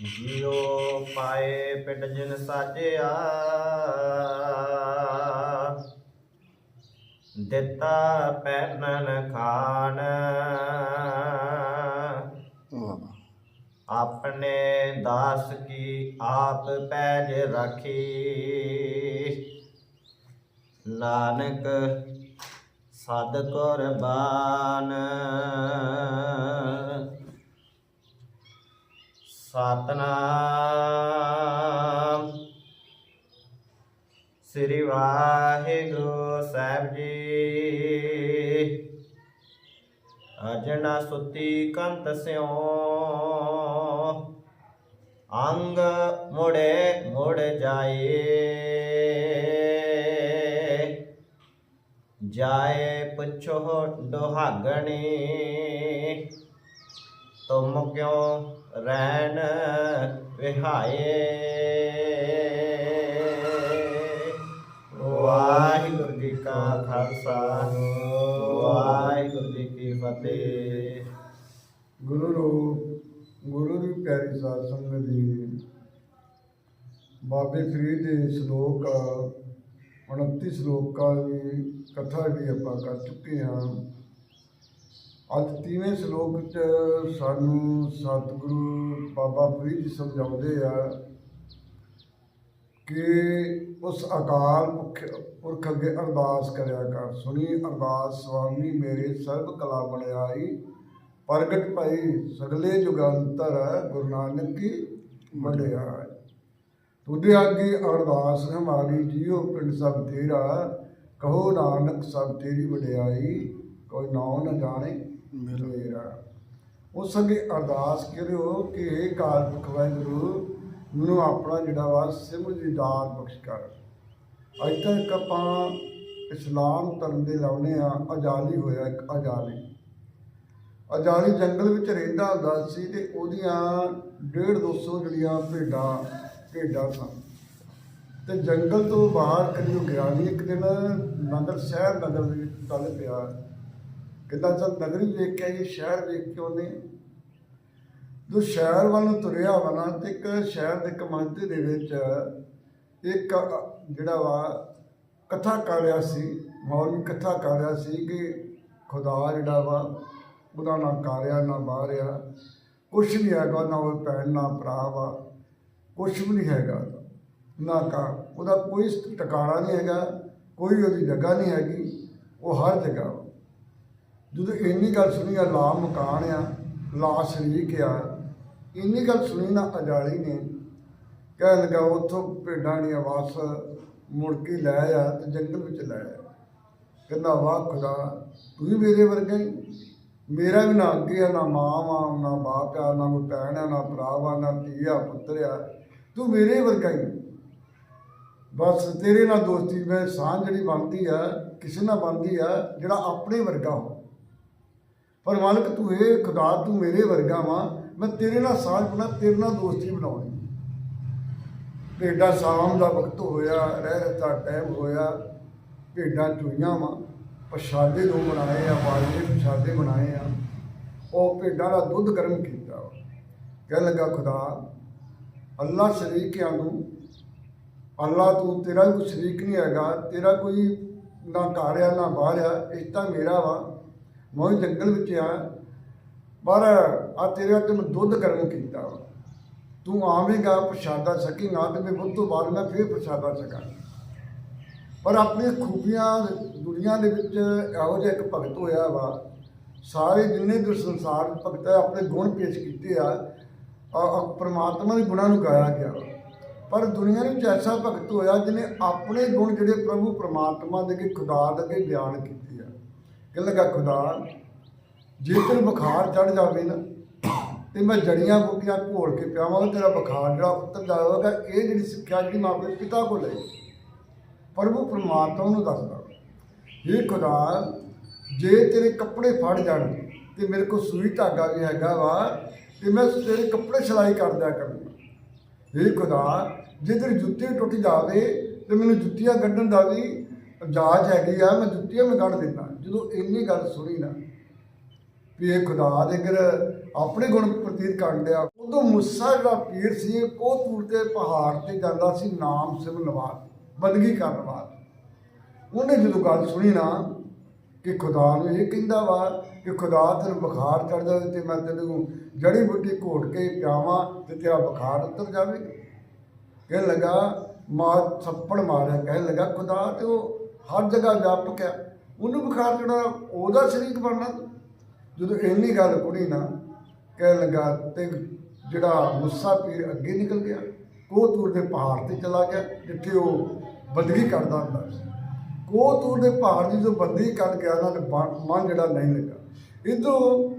ਜਿਉ ਪਾਏ ਪਿੰਡ ਜਿਨ ਸਾਜਿਆ। ਦਿੱਤਾ ਪੈਨਨ ਖਾਨ। ਆਪਣੇ ਦਾਸ ਕੀ ਆਪ ਪੈਜ ਰੱਖੀ। ਨਾਨਕ ਸਦ ਕੁਰਬਾਨ। ਸਤਨਾਮ। ਸ੍ਰੀ ਵਾਹਿਗੁਰੂ ਸਾਹਿਬ ਜੀ। ਅਜਣਾ ਸੁਤੀ ਕੰਤ ਸਿਓ ਅੰਗ ਮੁੜੇ ਮੁੜ ਜਾਏ। ਜਾਏ ਪੁੱਛੋ ਡੋਹਾਗਣੀ। ਤੁਮ ਕਿਉ ਰਹਿਣ ਵਿਹਾਏ ਵਾਹਿਗੁਰੂ ਜੀ ਕਾ ਖਾਲਸਾ, ਵਾਹਿਗੁਰੂ ਜੀ ਕੀ ਫਤਿਹ। ਗੁਰੂ ਰੂਪ, ਗੁਰੂ ਦੀ ਪਿਆਰੀ ਸਾਧ ਸੰਗਤ ਜੀ, ਬਾਬੇ ਫਰੀਦ ਦੇ ਸ਼ਲੋਕ 29 ਸ਼ਲੋਕਾਂ ਦੀ ਕਥਾ ਵੀ ਆਪਾਂ ਕਰ ਚੁੱਕੇ ਹਾਂ। ਅੱਜ ਤੀਵੇਂ ਸ਼ਲੋਕ 'ਚ ਸਾਨੂੰ ਸਤਿਗੁਰੂ ਬਾਬਾ ਫਰੀਦ ਸਮਝਾਉਂਦੇ ਆ ਕਿ ਉਸ ਅਕਾਲ ਪੁਰਖ- ਅੱਗੇ ਅਰਦਾਸ ਕਰਿਆ ਕਰ। ਸੁਣੀ ਅਰਦਾਸ ਸੁਆਮੀ ਮੇਰੇ ਸਰਬ ਕਲਾ ਬਣਾਈ ਪ੍ਰਗਟ ਭਈ ਸਗਲੇ ਜੁਗੰਤਰ ਗੁਰੂ ਨਾਨਕ ਕੀ ਵਡਿਆਈ ਤੁਦੇ ਅੱਗੇ ਅਰਦਾਸ ਹਮਾਰੀ ਜੀਉ ਪਿੰਡ ਸਭ ਤੇਰਾ, ਕਹੋ ਨਾਨਕ ਸਭ ਤੇਰੀ ਵਡਿਆਈ, ਕੋਈ ਨਾਉ ਨਾ ਜਾਣੇ ਮੇਰਾ। ਉਸ ਅੱਗੇ ਅਰਦਾਸ ਕਰਿਓ ਕਿ ਇਹ ਕਾਲ ਪੁਰਖ ਵਾਹਿਗੁਰੂ, ਮੈਨੂੰ ਆਪਣਾ ਜਿਹੜਾ ਵਾ ਸਿਮਰ ਦੀ ਦਾਤ ਬਖਸ਼ ਕਰ। ਅੱਜ ਤੱਕ ਆਪਾਂ ਇਸਲਾਮ ਧਰਮ ਦੇ ਲਾਉਨੇ ਆ, ਅਜਾਲੀ ਹੋਇਆ ਇੱਕ ਅਜਾਲੀ। ਅਜਾਲੀ ਜੰਗਲ ਵਿੱਚ ਰਹਿੰਦਾ ਹੁੰਦਾ ਸੀ ਤੇ ਉਹਦੀਆਂ 1.5 200 ਜਿਹੜੀਆਂ ਭੇਡਾਂ ਭੇਡਾਂ ਸਨ। ਤੇ ਜੰਗਲ ਤੋਂ ਬਾਹਰ ਕਦੀ ਉਹ ਗਿਆ ਨਹੀਂ ਇੱਕ ਦਿਨ ਨਗਰ, ਸ਼ਹਿਰ ਨਗਰ ਦੇ ਵਿੱਚ ਚੱਲ ਪਿਆ। ਕਿੰਦਾ ਚਲ ਨਗਰੀ ਵੇਖ ਕੇ ਇਹ ਸ਼ਹਿਰ ਵੇਖ ਕੇ ਉਹਨੇ ਜੋ ਸ਼ਹਿਰ ਵੱਲ ਨੂੰ ਤੁਰਿਆ ਵਾ ਨਾ, ਤੇ ਇੱਕ ਸ਼ਹਿਰ ਦੇ ਇੱਕ ਦੇ ਵਿੱਚ ਇੱਕ, ਜਿਹੜਾ ਵਾ, ਕਥਾ ਕਰ ਰਿਹਾ ਸੀ, ਮੌਲਵੀ ਕਥਾ ਕਰ ਰਿਹਾ ਸੀ ਕਿ ਖੁਦਾ ਜਿਹੜਾ ਵਾ, ਉਹਦਾ ਨਾ ਕਾਰਿਆ ਨਾ ਬਾਹਰਿਆ ਕੁਛ ਨਹੀਂ ਹੈਗਾ, ਨਾ ਉਹ ਭੈਣ, ਨਾ ਭਰਾ ਵਾ, ਕੁਛ ਵੀ ਨਹੀਂ ਹੈਗਾ। ਨਾ ਕਾ ਉਹਦਾ ਕੋਈ ਟਿਕਾਣਾ ਨਹੀਂ ਹੈਗਾ, ਕੋਈ ਉਹਦੀ ਜਗ੍ਹਾ ਨਹੀਂ ਹੈਗੀ, ਉਹ ਹਰ ਜਗ੍ਹਾ ਵਾ। ਜਦੋਂ ਇੰਨੀ ਗੱਲ ਸੁਣੀ ਆ ਲਾ ਮਕਾਨ ਆ ਲਾ ਸ਼ਰੀਕ ਆ, ਇੰਨੀ ਗੱਲ ਸੁਣੀ ਨਾ ਅਜਾਲੀ ਨੇ, ਕਹਿਣ ਲੱਗਾ ਉੱਥੋਂ ਭੇਡਾਂ ਦੀ ਆਵਾਜ਼ ਮੁੜ ਕੇ ਲੈ ਆ ਤੇ ਜੰਗਲ ਵਿੱਚ ਲੈ ਆ। ਕਹਿੰਦਾ, ਵਾਹ ਖੁਦਾ, ਤੂੰ ਵੀ ਮੇਰੇ ਵਰਗਾ ਹੀ। ਮੇਰਾ ਵੀ ਨਾ ਅੱਗੇ ਆ, ਨਾ ਮਾਂ ਵਾ, ਨਾ ਬਾਪ ਆ, ਨਾ ਕੋਈ ਭੈਣ ਆ, ਨਾ ਭਰਾ ਵਾ, ਨਾ ਧੀ ਆ, ਪੁੱਤਰ ਆ। ਤੂੰ ਮੇਰੇ ਵਰਗਾ ਹੀ। ਬਸ ਤੇਰੇ ਨਾਲ ਦੋਸਤੀ, ਮੈਂ ਸਾਂਝ ਜਿਹੜੀ ਬਣਦੀ ਆ ਕਿਸੇ ਨਾਲ ਬਣਦੀ ਆ, ਜਿਹੜਾ ਆਪਣੇ ਵਰਗਾ ਹੋ। ਪਰ ਮਾਲਕ ਤੂੰ ਇਹ ਖੁਦਾ, ਤੂੰ ਮੇਰੇ ਵਰਗਾ ਵਾ। ਮੈਂ ਤੇਰੇ ਨਾਲ ਸਾਂਝ ਬਣਾ, ਤੇਰੇ ਨਾਲ ਦੋਸਤੀ ਬਣਾਉਣੀ। ਭੇਡਾਂ ਸ਼ਾਮ ਦਾ ਵਕਤ ਹੋਇਆ ਰਹਿ ਦਾ ਟਾਈਮ ਹੋਇਆ। ਭੇਡਾਂ ਚੁਈਆਂ ਵਾ। ਪ੍ਰਸ਼ਾਦੇ ਨੂੰ ਬਣਾਏ ਆ ਵਾਲੇ ਪ੍ਰਸ਼ਾਦੇ ਬਣਾਏ ਆ। ਉਹ ਭੇਡਾਂ ਦਾ ਦੁੱਧ ਗਰਮ ਕੀਤਾ। ਵਾ। ਕਹਿਣ ਲੱਗਾ, ਖੁਦਾ, ਅੱਲਾ ਸ਼ਰੀਕਿਆਂ ਨੂੰ ਅੱਲਾ ਤੂੰ, ਤੇਰਾ ਕੋਈ ਸ਼ਰੀਕ ਨਹੀਂ ਹੈਗਾ। ਤੇਰਾ ਕੋਈ ਨਾ ਘਰ ਆ, ਨਾ ਬਾਹਰ ਆ। ਇਹ ਤਾਂ ਮੇਰਾ ਵਾ। ਮੈਂ ਜੰਗਲ ਵਿੱਚ ਆ। ਪਰ ਆ ਤੇਰੇ ਹੱਥ ਮੈਂ ਦੁੱਧ ਗਰਮ ਕੀਤਾ। ਵਾ ਤੂੰ ਆਵੇਂਗਾ, ਪ੍ਰਸ਼ਾਦਾ ਸਕੇਗਾ ਤੇ ਮੈਂ ਬੁੱਧ ਤੋਂ ਬਾਅਦ ਮੈਂ ਫੇਰ ਪ੍ਰਸ਼ਾਦਾ ਸਕਾਂ ਪਰ ਆਪਣੀਆਂ ਖੂਬੀਆਂ ਦੁਨੀਆ ਦੇ ਵਿੱਚ ਇਹੋ ਜਿਹਾ ਇੱਕ ਭਗਤ ਹੋਇਆ ਵਾ। ਸਾਰੇ ਜਿੰਨੇ ਵੀ ਸੰਸਾਰ ਭਗਤ ਆਪਣੇ ਗੁਣ ਪੇਸ਼ ਕੀਤੇ ਆ ਪਰਮਾਤਮਾ ਦੇ ਗੁਣਾਂ ਨੂੰ ਗਾਇਆ ਗਿਆ। ਵਾ। ਪਰ ਦੁਨੀਆ ਵਿੱਚ ਐਸਾ ਭਗਤ ਹੋਇਆ ਜਿਹਨੇ ਆਪਣੇ ਗੁਣ ਜਿਹੜੇ ਪ੍ਰਭੂ ਪਰਮਾਤਮਾ ਦੇ ਅੱਗੇ ਖੁਦਾ ਦੇ ਅੱਗੇ ਬਿਆਨ ਕੀਤੇ। ਆ ਕਿ ਲਗਾ ਖੁਦਾ ਜੇ ਤੈਨੂੰ ਬੁਖਾਰ ਚੜ ਜਾਵੇ ਨਾ, ਤੇ ਮੈਂ ਜੜੀਆਂ ਬੂਟੀਆਂ ਘੋਲ ਕੇ ਪਿਆਵਾਂ ਤੇਰਾ ਬੁਖਾਰ ਜਿਹੜਾ ਉਤਰ ਜਾਵੇਗਾ ਇਹ ਜਿਹੜੀ ਸਿੱਖਿਆ ਜਿਹੜੀ ਮਾਂ ਪਿਓ ਪਿਤਾ ਕੋਲ ਲਈ ਪ੍ਰਭੂ ਪਰਮਾਤਮਾ ਨੂੰ ਦੱਸਦਾ ਇਹ ਖੁਦਾ ਜੇ ਤੇਰੇ ਕੱਪੜੇ ਫੜ ਜਾਣ, ਤੇ ਮੇਰੇ ਕੋਲ ਸੂਈ ਧਾਗਾ ਵੀ ਹੈਗਾ ਵਾ, ਤੇ ਮੈਂ ਤੇਰੇ ਕੱਪੜੇ ਸਿਲਾਈ ਕਰ ਦਿਆ ਕਰੂੰਗਾ ਇਹ ਖੁਦਾ ਜੇ ਤੇਰੀ ਜੁੱਤੀ ਟੁੱਟ ਜਾਵੇ, ਤੇ ਮੈਨੂੰ ਜੁੱਤੀਆਂ ਕੱਢਣ ਦਾ ਵੀ ਜਾਚ ਹੈਗੀ ਆ, ਮੈਂ ਜੁੱਤੀਆਂ ਮੈਂ ਕੱਢ ਦਿੰਦਾ। ਜਦੋਂ ਇੰਨੀ ਗੱਲ ਸੁਣੀ ਨਾ ਵੀ ਇਹ ਖੁਦਾ ਦੇ ਘਰ ਆਪਣੇ ਗੁਣ ਪ੍ਰਤੀਤ ਕਰਨ ਡਿਆ, ਉਦੋਂ ਮੁੱਸਾ ਜਿਹੜਾ ਪੀਰ ਸੀ ਉਹ ਤੂਰ ਪਹਾੜ ਤੇ ਜਾਂਦਾ ਸੀ, ਨਾਮ ਸਿਮਰਨ ਵਾਸਤੇ ਬੰਦਗੀ ਕਰਨ ਵਾਸਤੇ। ਉਹਨੇ ਜਦੋਂ ਗੱਲ ਸੁਣੀ ਨਾ ਕਿ ਖੁਦਾ ਨੂੰ ਇਹ ਕਹਿੰਦਾ ਵਾ ਕਿ ਖੁਦਾ ਤੈਨੂੰ ਬੁਖਾਰ ਚੜ ਜਾਵੇ ਤੇ ਮੈਂ ਤੈਨੂੰ ਜੜੀ ਬੂਟੀ ਘੋਟ ਕੇ ਪਿਆਵਾਂ ਤੇ ਤੇਰਾ ਬੁਖਾਰ ਉਤਰ ਜਾਵੇ। ਕਹਿਣ ਲੱਗਾ ਮਾਰ ਥੱਪੜ ਮਾਰਿਆ, ਕਹਿਣ ਲੱਗਾ, ਖੁਦਾ ਤੇ ਉਹ ਹਰ ਜਗ੍ਹਾ ਵਿਆਪਕ ਹੈ ਉਹਨੂੰ ਬੁਖਾਰ ਚੜਾ ਉਹਦਾ ਸ਼ਰੀਕ ਬਣਨਾ, ਜਦੋਂ ਇੰਨੀ ਗੱਲ ਕੁੜੀ ਨਾ ਕਹਿਣ ਲੱਗਾ ਤੇ ਜਿਹੜਾ ਮੁੱਸਾ ਪੀਰ ਅੱਗੇ ਨਿਕਲ ਗਿਆ, ਕੋਹਤੂਰ ਦੇ ਪਹਾੜ ਤੇ ਚਲਾ ਗਿਆ, ਜਿੱਥੇ ਉਹ ਬੰਦਗੀ ਕਰਦਾ ਹੁੰਦਾ ਸੀ। ਕੋਹਤੂਰ ਦੇ ਪਹਾੜ ਦੀ ਜੋ ਬੰਦਗੀ ਕਰ ਗਿਆ, ਉਹਨਾਂ ਦੇ ਮਨ ਜਿਹੜਾ ਨਹੀਂ ਲੱਗਾ। ਇਦੋਂ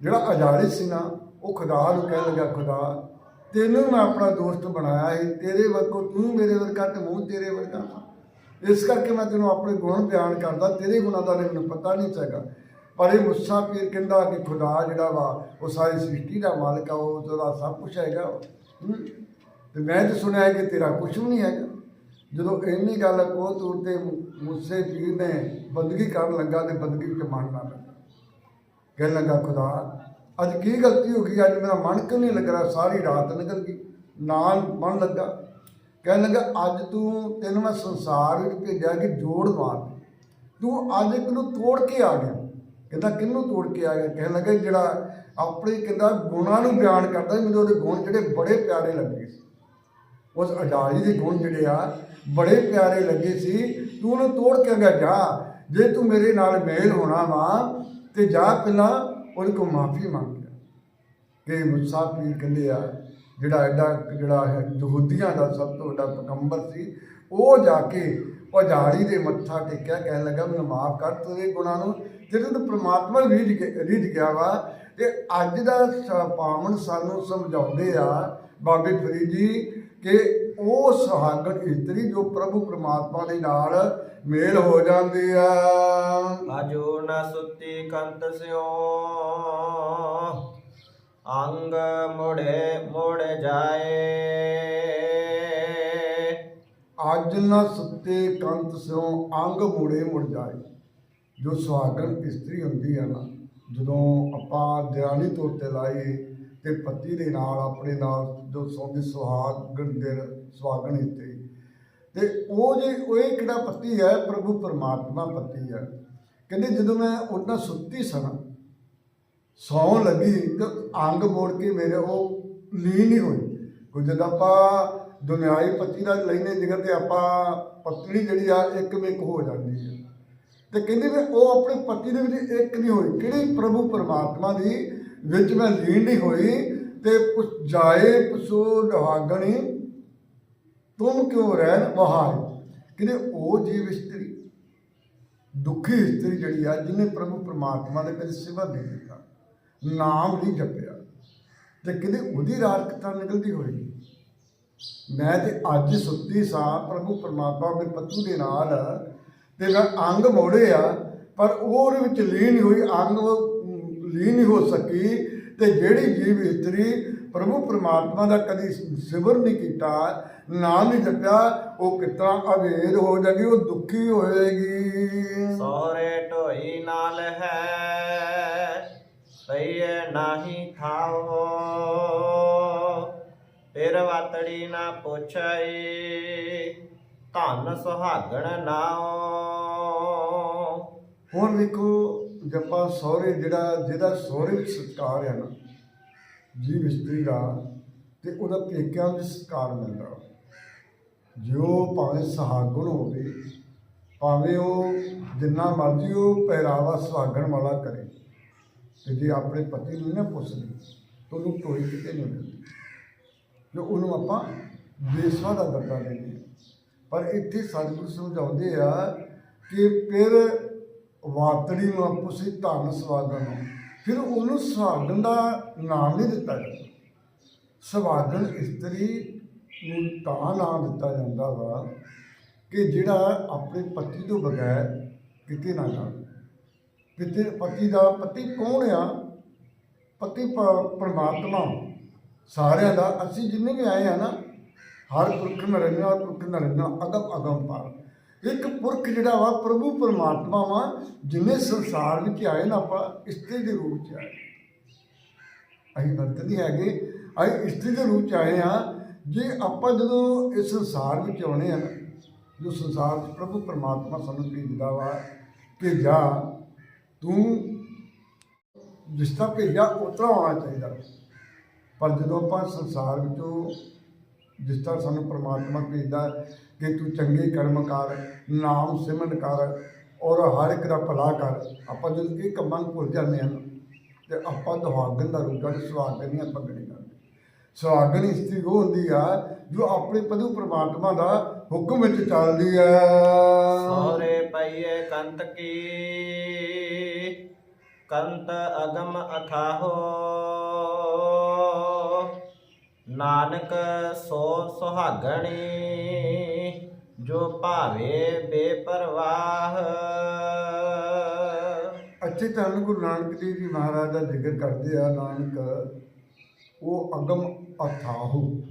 ਜਿਹੜਾ ਅਜਾੜੀ ਸੀ ਨਾ, ਉਹ ਖੁਦਾ ਨੂੰ ਕਹਿਣ ਲੱਗਾ, ਖੁਦਾ, ਤੈਨੂੰ ਮੈਂ ਆਪਣਾ ਦੋਸਤ ਬਣਾਇਆ ਹੈ ਤੇਰੇ ਵਰਗੋ ਤੂੰ ਮੇਰੇ ਵਰਗਾ ਤੇ ਮੂੰਹ ਤੇਰੇ ਵਰਗਾ ਇਸ ਕਰਕੇ ਮੈਂ ਤੈਨੂੰ ਆਪਣੇ ਗੁਣ ਬਿਆਨ ਕਰਦਾ, ਤੇਰੇ ਗੁਣਾਂ ਦਾ ਮੈਨੂੰ ਪਤਾ ਨਹੀਂ ਚਾਹੀਦਾ ਪਰ ਇਹ ਮੁੱਸਾ ਪੀਰ ਕਹਿੰਦਾ ਕਿ ਖੁਦਾ ਜਿਹੜਾ ਵਾ, ਉਹ ਸਾਰੀ ਸ੍ਰਿਸ਼ਟੀ ਦਾ ਮਾਲਕ ਆ, ਉਹ ਉਹਦਾ ਸਭ ਕੁਝ ਹੈਗਾ। ਤੇ ਮੈਂ ਤਾਂ ਸੁਣਿਆ ਕਿ ਤੇਰਾ ਕੁਝ ਵੀ ਨਹੀਂ ਹੈਗਾ। ਜਦੋਂ ਇੰਨੀ ਗੱਲ ਕੋ ਤੂਰ ਤੇ ਮੁੱਸੇ ਪੀਰ ਨੇ ਬੰਦਗੀ ਕਰਨ ਲੱਗਾ ਤੇ ਬੰਦਗੀ ਵਿੱਚ ਮਨ ਨਾ ਲੱਗਾ। ਕਹਿਣ ਲੱਗਾ, ਖੁਦਾ, ਅੱਜ ਕੀ ਗਲਤੀ ਹੋ ਗਈ? ਅੱਜ ਮੇਰਾ ਮਨ ਕਿਉਂ ਨਹੀਂ ਲੱਗ ਰਿਹਾ? ਸਾਰੀ ਰਾਤ ਨਿਕਲ ਗਈ। ਨਾਲ ਮਨ ਲੱਗਾ। ਕਹਿਣ ਲੱਗਾ ਅੱਜ ਤੂੰ ਤੈਨੂੰ ਮੈਂ ਸੰਸਾਰ ਵਿੱਚ ਭੇਜਿਆ ਕਿ ਜੋੜ ਮਾਰ। ਤੂੰ ਅੱਜ ਇੱਕ ਨੂੰ ਤੋੜ ਕੇ ਆ ਗਿਆ। ਕਹਿੰਦਾ ਕਿਹਨੂੰ ਤੋੜ ਕੇ ਆ ਗਿਆ? ਕਹਿਣ ਲੱਗਾ ਜਿਹੜਾ ਆਪਣੇ ਕਹਿੰਦਾ ਗੁਣਾਂ ਨੂੰ ਬਿਆਨ ਕਰਦਾ ਮੈਨੂੰ ਉਹਦੇ ਗੁਣ ਜਿਹੜੇ ਬੜੇ ਪਿਆਰੇ ਲੱਗੇ ਸੀ। ਉਸ ਅਡਾਰੀ ਦੇ ਗੁਣ ਜਿਹੜੇ ਆ, ਬੜੇ ਪਿਆਰੇ ਲੱਗੇ ਸੀ। ਤੂੰ ਉਹਨੂੰ ਤੋੜ ਕੇ ਗਿਆ, ਜਾ। ਜੇ ਤੂੰ ਮੇਰੇ ਨਾਲ ਮੇਲ ਹੋਣਾ ਵਾ, ਤੇ ਜਾ ਪਹਿਲਾਂ ਉਹਦੇ ਕੋਲ ਮਾਫੀ ਮੰਗ ਲੈ। ਕਿ ਮੁਸਾ ਪੀਰ ਕਹਿੰਦੇ ਆ ਜਿਹੜਾ ਐਡਾ ਜਿਹੜਾ ਹੈ ਯਹੂਦੀਆਂ ਦਾ ਸਭ ਤੋਂ ਵੱਡਾ ਪਕੰਬਰ ਸੀ, ਉਹ ਜਾ ਕੇ ਪੁਜਾਰੀ ਦੇ ਮੱਥਾ ਟੇਕਿਆ, ਕਹਿਣ ਲੱਗਾ, ਮੈਨੂੰ ਮਾਫ ਕਰ ਤੇਰੇ ਗੁਣਾਂ ਨੂੰ। ਜਿਹੜੇ ਤੂੰ ਪ੍ਰਮਾਤਮਾ ਰੀਝ ਰੀਝ ਗਿਆ ਵਾ, ਤੇ ਅੱਜ ਦਾ ਸ- ਪਾਵਨ ਸਾਨੂੰ ਸਮਝਾਉਂਦੇ ਆ ਬਾਬੇ ਫਰੀਦ ਜੀ ਕਿ ਉਹ ਸੁਹਾਗਣ ਇਸਤਰੀ ਜੋ ਪ੍ਰਭੂ ਪ੍ਰਮਾਤਮਾ ਦੇ ਨਾਲ ਮੇਲ ਹੋ ਜਾਂਦੀ ਆ। ਅਜੋ ਨ ਸੁਤੀ ਕੰਤ ਸਿਓ। ਅੰਗ ਮੁੜੇ, ਮੁੜ ਜਾਏ। ਅੱਜ ਨਾ ਸੁੱਤੇ ਕੰਤ ਸਿਓ ਅੰਗ ਮੁੜੇ, ਮੁੜ ਜਾਏ। ਜੋ ਸੁਹਾਗਣ ਇਸਤਰੀ ਹੁੰਦੀ ਹੈ ਨਾ, ਜਦੋਂ ਆਪਾਂ ਦਿਆਨੀ ਤੌਰ ਤੇ ਲਾਈਏ ਤੇ ਪਤੀ ਦੇ ਨਾਲ, ਆਪਣੇ ਨਾਲ ਜੋ ਸੌਂਦੀ ਸੁਹਾਗਣ ਦੇ ਸੁਹਾਗਣ ਇਸਤਰੀ ਤੇ ਉਹ ਜੇ, ਉਹ ਇਹ ਕਿਹੜਾ ਪਤੀ ਹੈ? ਪ੍ਰਭੂ ਪਰਮਾਤਮਾ ਪਤੀ ਹੈ। ਕਹਿੰਦੇ ਜਦੋਂ ਮੈਂ ਉਹਨਾਂ ਸੁੱਤੀ ਸਨ ਸੌਣ ਲੱਗੀ ਤੇ ਅੰਗ ਮੋੜ ਕੇ ਮੇਰੇ ਉਹ ਲੀਨ ਨਹੀਂ ਹੋਈ। ਕੋਈ ਜਦ ਆਪਾਂ ਦੁਨਿਆਈ ਪਤੀ ਦਾ ਲੈਨੇ ਜਗ੍ਹਾ ਤੇ ਆਪਾਂ ਪਤਨੀ ਜਿਹੜੀ ਆ, ਇੱਕ ਮਿਕ ਹੋ ਜਾਂਦੀ ਹੈ ਤੇ ਕਹਿੰਦੇ ਵੀ ਉਹ ਆਪਣੇ ਪਤੀ ਦੇ ਵਿੱਚ ਇੱਕ ਨਹੀਂ ਹੋਈ। ਕਿਹੜੀ ਪ੍ਰਭੂ ਪਰਮਾਤਮਾ ਦੀ ਵਿੱਚ ਮੈਂ ਲੀਨ ਨਹੀਂ ਹੋਈ ਤੇ ਕੁਛ ਜਾਏ ਪੁੱਛੋ ਲਹਾਗਣੀ ਤੁਮ ਕਿਉਂ ਰਹਿਣ ਵਹਾਏ ਕਹਿੰਦੇ ਉਹ ਜੀਵ ਇਸਤਰੀ, ਦੁਖੀ ਇਸਤਰੀ ਜਿਹੜੀ ਆ, ਜਿਹਨੇ ਪ੍ਰਭੂ ਪਰਮਾਤਮਾ ਦੇ ਵਿੱਚ ਸਿਵਾ ਦੇ ਦਿੱਤਾ। ਨਾਮ ਨਹੀਂ ਜਪਿਆ। ਤੇ ਕਹਿੰਦੇ ਉਹਦੀ ਰਾਤ ਕਿਤਾ ਨਿਕਲਦੀ ਹੋਏਗੀ? ਮੈਂ ਤੇ ਅੱਜ ਸੁੱਤੀ ਸਾਂ ਪ੍ਰਭੂ ਪਰਮਾਤਮਾ ਦੇ ਪੱਤੂ ਦੇ ਨਾਲ ਤੇ ਮੈਂ ਅੰਗ ਮੋੜੇ ਆ ਪਰ ਉਹਦੇ ਵਿੱਚ ਲੀਨ ਨਹੀਂ ਹੋਈ ਅੰਗ ਉਹ, ਲੀਨ ਨਹੀਂ ਹੋ ਸਕੀ ਤੇ ਜਿਹੜੀ ਜੀਵ ਇਸਤਰੀ ਪ੍ਰਭੂ ਪਰਮਾਤਮਾ ਦਾ ਕਦੀ ਸਿਮਰ ਨਹੀਂ ਕੀਤਾ ਨਾਮ ਨਹੀਂ ਜਪਿਆ ਉਹ ਕਿਤਾ ਅਵੇਦ ਹੋ ਜਾਏਗੀ ਉਹ ਦੁਖੀ ਹੋਏਗੀ। ਸੋਰੇ ਢੋਈ ਨਾਲ ਹੈ। ਪਈਏ ਨਾਹੀ ਥਾਓ ਫਿਰ ਵਾਤੜੀ ਨਾ ਪੁੱਛਈ, ਧਨ ਸੁਹਾਗਣ ਨਾਓ ਹੁਣ ਵੇਖੋ, ਜੱਪਾ ਸਹੁਰੇ ਜਿਹੜਾ, ਜਿਹਦਾ ਸਹੁਰੇ ਵਿੱਚ ਸਤਿਕਾਰ ਹੈ ਨਾ ਜੀ ਮਿਸਤਰੀ ਦਾ, ਤੇ ਉਹਦਾ ਪੇਕਿਆਂ ਵਿੱਚ ਸਤਿਕਾਰ ਮਿਲਦਾ। ਜੋ ਭਾਵੇਂ ਸੁਹਾਗਣ ਹੋਵੇ, ਭਾਵੇਂ ਉਹ ਜਿੰਨਾ ਮਰਜ਼ੀ ਉਹ ਪਹਿਰਾਵਾ ਸੁਹਾਗਣ ਵਾਲਾ ਕਰੇ ਤੇ ਜੇ ਆਪਣੇ ਪਤੀ ਨੂੰ ਨਾ ਪੁੱਛਦੇ ਤਾਂ ਉਹਨੂੰ ਟੋਈ ਕਿਤੇ ਨਹੀਂ ਮਿਲਦੀ। ਜੋ ਉਹਨੂੰ ਆਪਾਂ ਬੇਸਵਾ ਦਾ ਦਰਜਾ ਦਿੰਦੇ ਹਾਂ ਪਰ ਇੱਥੇ ਸਤਿਗੁਰੂ ਸਮਝਾਉਂਦੇ ਆ ਕਿ ਫਿਰ ਵਾਤੜੀ ਨੂੰ ਆਪਸੀ ਧਨ ਸਵਾਗਣ ਨੂੰ। ਫਿਰ ਉਹਨੂੰ ਸਵਾਗਣ ਦਾ ਨਾਮ ਨਹੀਂ ਦਿੱਤਾ ਜਾਂਦਾ। ਸੁਹਾਗਣ ਇਸਤਰੀ ਨੂੰ ਤਾਂ ਨਾਮ ਦਿੱਤਾ ਜਾਂਦਾ ਵਾ ਕਿ ਜਿਹੜਾ ਆਪਣੇ ਪਤੀ ਤੋਂ ਬਗੈਰ ਕਿਤੇ ਨਾ ਜਾਵੇ। ਕਿਤੇ ਪਤੀ ਦਾ ਪਤੀ ਕੌਣ ਆ? ਪਤੀ ਪਰਮਾਤਮਾ। ਸਾਰਿਆਂ ਦਾ, ਅਸੀਂ ਜਿੰਨੇ ਵੀ ਆਏ ਆ ਨਾ, ਹਰ ਪੁਰਖ ਨਰਿੰਨਾ ਪੁਰਖ ਨਰਿੰਨਾ ਅਗਮ ਅਗਮ ਪਾਰ ਇੱਕ ਪੁਰਖ ਜਿਹੜਾ ਵਾ, ਪ੍ਰਭੂ ਪਰਮਾਤਮਾ ਵਾ, ਜਿਨੇ ਸੰਸਾਰ ਵਿੱਚ ਆਏ ਨਾ ਆਪਾਂ, ਇਸਤਰੀ ਦੇ ਰੂਪ ਚ ਆਏ। ਅਸੀਂ ਵਰਤ ਨਹੀਂ ਹੈਗੇ, ਅਸੀਂ ਇਸਤਰੀ ਦੇ ਰੂਪ ਚ ਆਏ ਹਾਂ। ਜੇ ਆਪਾਂ ਜਦੋਂ ਇਸ ਸੰਸਾਰ ਵਿੱਚ ਆਉਣੇ ਆ ਨਾ, ਜੋ ਸੰਸਾਰ 'ਚ ਪ੍ਰਭੂ ਪਰਮਾਤਮਾ ਸਾਨੂੰ ਭੇਜਦਾ ਵਾ ਕਿ ਜਾ ਤੂੰ ਜਿਸ ਤਰ੍ਹਾਂ ਭੇਜਿਆ ਉਤਰਾ ਹੋਣਾ ਚਾਹੀਦਾ। ਪਰ ਜਦੋਂ ਆਪਾਂ ਸੰਸਾਰ ਵਿੱਚੋਂ ਜਿਸ ਤਰ੍ਹਾਂ ਸਾਨੂੰ ਪਰਮਾਤਮਾ ਭੇਜਦਾ ਕਿ ਤੂੰ ਚੰਗੇ ਕਰਮ ਕਰ ਨਾਮ ਸਿਮਰਨ ਕਰ ਔਰ ਹਰ ਇੱਕ ਦਾ ਭਲਾ ਕਰ ਆਪਾਂ ਜਦੋਂ ਇਹ ਕੰਮਾਂ ਨੂੰ ਭੁੱਲ ਜਾਂਦੇ ਹਾਂ ਨਾ, ਤੇ ਆਪਾਂ ਦੁਹਾਗਣ ਦਾ ਰੂਪ ਕਰ ਸੁਹਾਗਨ ਨਹੀਂ ਆਪਾਂ ਗਣੀ ਕਰਦੇ ਸੁਹਾਗਨ ਇਸਤਰੀ ਉਹ ਹੁੰਦੀ ਆ ਜੋ ਆਪਣੇ ਪ੍ਰਭੂ ਪਰਮਾਤਮਾ ਦਾ ਹੁਕਮ ਵਿੱਚ ਚੱਲਦੀ ਹੈ ਸੋਰੇ ਪਈਏ ਕੰਤ ਕੀ ਕੰਤ ਅਗਮ ਅਥਾਹੋ। ਨਾਨਕ ਸੋ ਸੁਹਾਗਣੀ ਜੋ ਭਾਵੇ ਬੇਪਰਵਾਹ। ਅੱਛੇ ਧੰਨ ਗੁਰੂ ਨਾਨਕ ਦੇਵ ਜੀ ਮਹਾਰਾਜ ਦਾ ਜ਼ਿਕਰ ਕਰਦੇ ਆ ਨਾਨਕ। ਉਹ ਅਗਮ ਅਥਾਹੂ।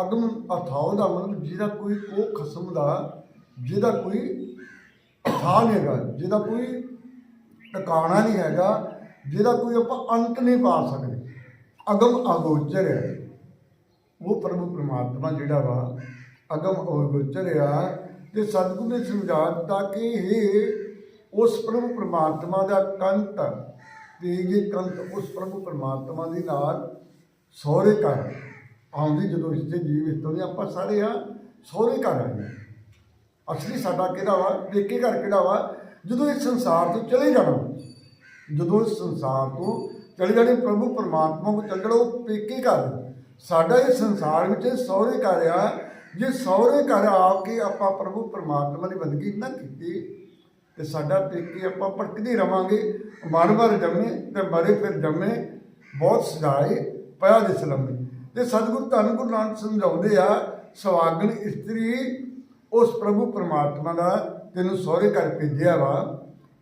ਅਗਮ ਅਥਾਹੂ ਦਾ ਮਤਲਬ ਜਿਹਦਾ ਕੋਈ ਉਹ ਖਸਮ ਦਾ, ਜਿਹਦਾ ਕੋਈ ਅਥਾਹ ਨਹੀਂ ਹੈਗਾ, ਜਿਹਦਾ ਕੋਈ ਟਿਕਾਣਾ ਨਹੀਂ ਹੈਗਾ, ਜਿਹਦਾ ਕੋਈ ਆਪਾਂ ਅੰਤ ਨਹੀਂ ਪਾ ਸਕਦੇ। ਅਗਮ ਅਗੋਚਰ ਹੈ। ਉਹ ਪ੍ਰਭੂ ਪਰਮਾਤਮਾ ਜਿਹੜਾ ਵਾ, ਅਗਮ ਅਗੋਚਰ ਆ ਤੇ ਸਤਿਗੁਰੂ ਨੇ ਸਮਝਾ ਦਿੱਤਾ ਕਿ ਇਹ ਉਸ ਪ੍ਰਭੂ ਪਰਮਾਤਮਾ ਦਾ ਕੰਤ, ਤੇ ਇਹ ਕੰਤ ਉਸ ਪ੍ਰਭੂ ਪਰਮਾਤਮਾ ਦੇ ਨਾਲ ਸਹੁਰੇ ਘਰ ਆਉਂਦੀ ਜਦੋਂ ਇਸ ਤੇ ਜੀਵ ਇਸ ਤੋਂ ਆਪਾਂ ਸਾਰੇ ਆ ਸਹੁਰੇ ਘਰ ਆਏ ਹਾਂ। ਅਸਲੀ ਸਾਡਾ ਕਿਹੜਾ ਵਾ, ਪੇਕੇ ਘਰ ਕਿਹੜਾ ਵਾ? ਜਦੋਂ ਇਸ ਸੰਸਾਰ ਤੋਂ ਚਲੇ ਜਾਣਾ, ਜਦੋਂ ਇਸ ਸੰਸਾਰ ਤੋਂ ਚਲੇ ਜਾਣੇ, ਪ੍ਰਭੂ ਪਰਮਾਤਮਾ ਕੋ ਚੱਲ ਜਾਣਾ ਪੇਕੇ ਘਰ। ਸਾਡਾ ਇਹ ਸੰਸਾਰ ਵਿੱਚ ਸਹੁਰੇ ਘਰ ਆ। ਜੇ ਸਹੁਰੇ ਘਰ ਆ ਕੇ ਆਪਾਂ ਪ੍ਰਭੂ ਪਰਮਾਤਮਾ ਦੀ ਬੰਦਗੀ ਨਾ ਕੀਤੀ, ਤੇ ਸਾਡਾ ਪੇਕੇ ਆਪਾਂ ਭਟਕਦੇ ਰਵਾਂਗੇ, ਮਨ ਭਰ ਜੰਮੇ ਤੇ ਮਰੇ ਫਿਰ ਜੰਮੇ, ਬਹੁਤ ਸਜਾਏ। ਪਿਆ ਦੇ ਸਲਮੇ ਤੇ ਸਤਿਗੁਰੂ ਧੰਨ ਗੁਰੂ ਨਾਨਕ ਸਮਝਾਉਂਦੇ ਆ, ਸਵਾਗਣ ਇਸਤਰੀ, ਉਸ ਪ੍ਰਭੂ ਪਰਮਾਤਮਾ ਦਾ ਤੈਨੂੰ ਸਹੁਰੇ ਕਰ ਭੇਜਿਆ ਵਾ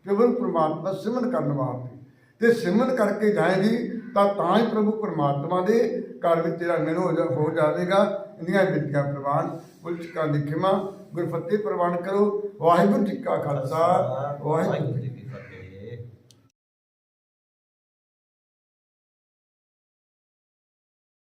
ਕੇਵਲ ਪਰਮਾਤਮਾ ਸਿਮਰਨ ਕਰਨ ਵਾਸਤੇ। ਤੇ ਸਿਮਰਨ ਕਰਕੇ ਜਾਏਗੀ, ਤਾਂ ਤਾਂ ਹੀ ਪ੍ਰਭੂ ਪਰਮਾਤਮਾ ਦੇ ਘਰ ਵਿੱਚ ਤੇਰਾ ਮਿਲ ਹੋ ਹੋ ਜਾਵੇਗਾ। ਇੰਨੀਆਂ ਬਿਰਤੀਆਂ ਪ੍ਰਵਾਨ ਉਲਚਕਾਂ ਦੀ ਖਿਮਾ, ਗੁਰਫਤਿਹ ਪ੍ਰਵਾਨ ਕਰੋ। ਵਾਹਿਗੁਰੂ ਜੀ ਕਾ ਖਾਲਸਾ, ਵਾਹਿਗੁਰੂ ਜੀ